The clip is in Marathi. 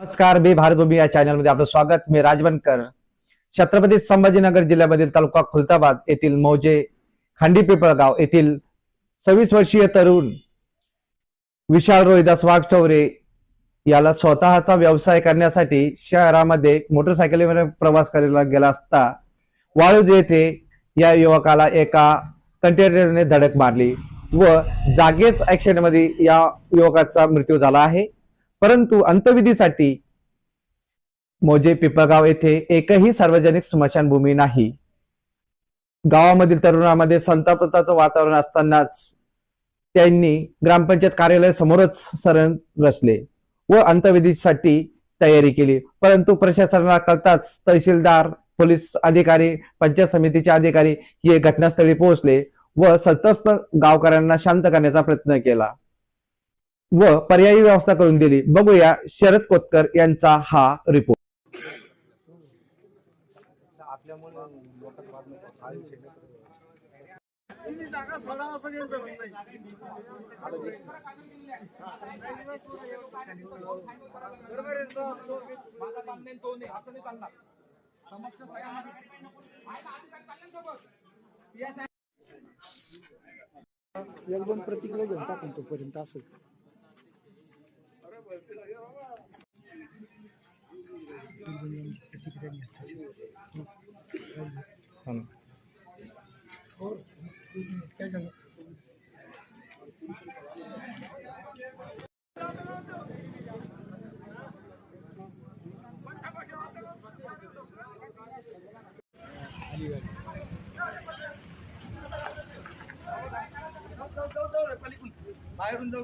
नमस्कार मी भारतभूमी या चॅनलमध्ये आपलं स्वागत. मी राजवणकर छत्रपती संभाजीनगर जिल्ह्यामधील तालुका खुलताबाद येथील मौजे खांडी पिपळगाव येथील सव्वीस वर्षीय तरुण विशाल रोहिदास वाघचौरे याला स्वतःचा व्यवसाय करण्यासाठी शहरामध्ये मोटरसायकलीवर प्रवास करायला गेला असता वाळूज येथे या युवकाला एका कंटेनरने धडक मारली व जागेच ऍक्सिडेंटमध्ये या युवकाचा मृत्यू झाला आहे. परंतु अंतविधीसाठी मोजे पिपळगाव येथे एकही सार्वजनिक स्मशानभूमी नाही. गावामधील तरुणामध्ये संतापताचं वातावरण असतानाच त्यांनी ग्रामपंचायत कार्यालय समोरच सरण रचले व अंतविधीसाठी तयारी केली. परंतु प्रशासनाला कळताच तहसीलदार पोलीस अधिकारी पंचायत समितीचे अधिकारी हे घटनास्थळी पोहोचले व संतप्त गावकऱ्यांना शांत करण्याचा प्रयत्न केला. व पर्यायी व्यवस्था करून दिली. बघूया शरद कोतकर यांचा हा रिपोर्ट एक दोन प्रतिक्रिया घेऊन टाकून तोपर्यंत असं. काय झालं बाहेरून जाऊ